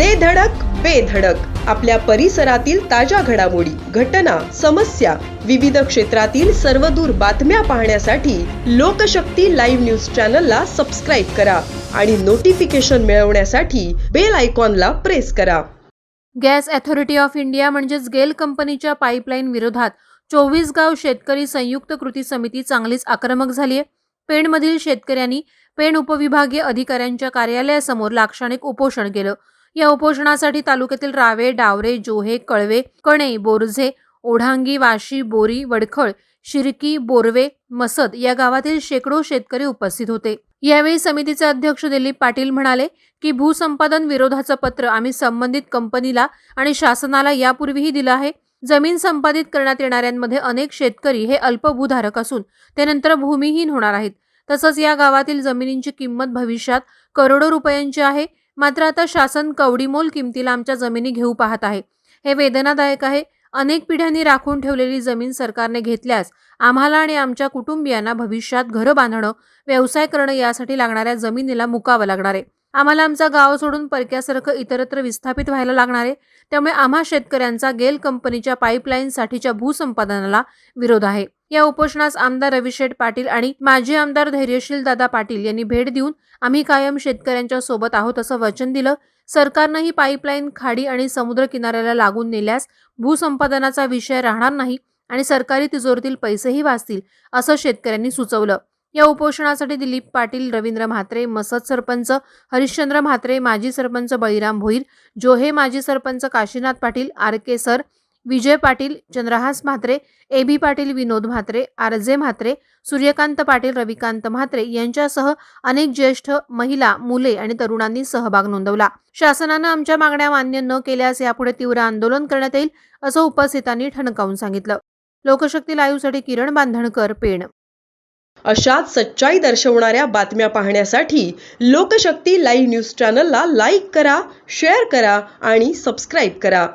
दे धडक बेधडक आपल्या परिसरातील ताज्या घडामोडी घटना समस्या विविध क्षेत्रातील सर्वदूर बातम्या पाहण्यासाठी लोकशक्ती लाईव्ह न्यूज चॅनलला सबस्क्राईब करा आणि नोटिफिकेशन मिळवण्यासाठी बेल आयकॉनला प्रेस करा. गॅस अथॉरिटी ऑफ इंडिया म्हणजेच गेल कंपनीच्या पाईपलाईन विरोधात चोवीस गाव शेतकरी संयुक्त कृती समिती चांगलीच आक्रमक झाली आहे. पेणमधील शेतकऱ्यांनी पेण उपविभागीय अधिकाऱ्यांच्या कार्यालयासमोर लाक्षणिक उपोषण केलं. या उपोषणासाठी तालुक्यातील रावे डावरे जोहे कळवे कणे बोरझे ओढांगी वाशी बोरी वडखळ शिरकी बोरवे मसद या गावातील शेकडो शेतकरी उपस्थित होते. यावेळी समितीचे अध्यक्ष दिलीप पाटील म्हणाले की भूसंपादन विरोधाचं पत्र आम्ही संबंधित कंपनीला आणि शासनाला यापूर्वीही दिलं आहे. जमीन संपादित करण्यात येणाऱ्यांमध्ये अनेक शेतकरी हे अल्पभूधारक असून ते नंतर भूमिहीन होणार आहेत. तसंच या गावातील जमिनींची किंमत भविष्यात करोडो रुपयांची आहे. मात्र आता शासन कवडीमोल किमतीला आमच्या जमिनी घेऊ पाहत आहे. हे वेदनादायक आहे. अनेक पिढ्यांनी राखून ठेवलेली जमीन सरकारने घेतल्यास आम्हाला आणि आमच्या कुटुंबियांना भविष्यात घरं बांधणं व्यवसाय करणं यासाठी लागणाऱ्या जमिनीला मुकावं लागणार आहे. आम्हाला आमचा गाव सोडून परक्यासारखं इतरत्र विस्थापित व्हायला लागणार आहे. त्यामुळे आम्हा शेतकऱ्यांचा गेल कंपनीच्या पाईपलाईनसाठीच्या भूसंपादनाला विरोध आहे. या उपोषणास आमदार रविशेठ पाटील आणि माजी आमदार धैर्यशील दादा पाटील यांनी भेट देऊन आम्ही कायम शेतकऱ्यांच्या सोबत आहोत असं वचन दिलं. सरकारनं ही पाईपलाईन खाडी आणि समुद्र किनाऱ्याला लागून नेल्यास भूसंपादनाचा विषय राहणार नाही आणि सरकारी तिजोरीतील पैसेही वाचतील असं शेतकऱ्यांनी सुचवलं. या उपोषणासाठी दिलीप पाटील रवींद्र म्हात्रे मसद सरपंच हरिश्चंद्र म्हात्रे माजी सरपंच बळीराम भोईर जोहे माजी sarpanch Kashinath Patil R K sir Vijay Patil Chandrahas Mhatre A B Patil Vinod Mhatre R J Mhatre Suryakant Patil Ravikant Mhatre यांच्यासह अनेक ज्येष्ठ महिला मुले आणि तरुणांनी सहभाग नोंदवला. शासनानं आमच्या मागण्या मान्य न केल्यास यापुढे तीव्र आंदोलन करण्यात येईल असं उपस्थितांनी ठणकावून सांगितलं. लोकशक्ती लाईव्हसाठी किरण बांधणकर पेण. अशाच सच्चाई दर्शवणाऱ्या बातम्या पाहण्यासाठी लोकशक्ती लाईव्ह न्यूज चॅनलला लाईक करा शेअर करा आणि सबस्क्राईब करा.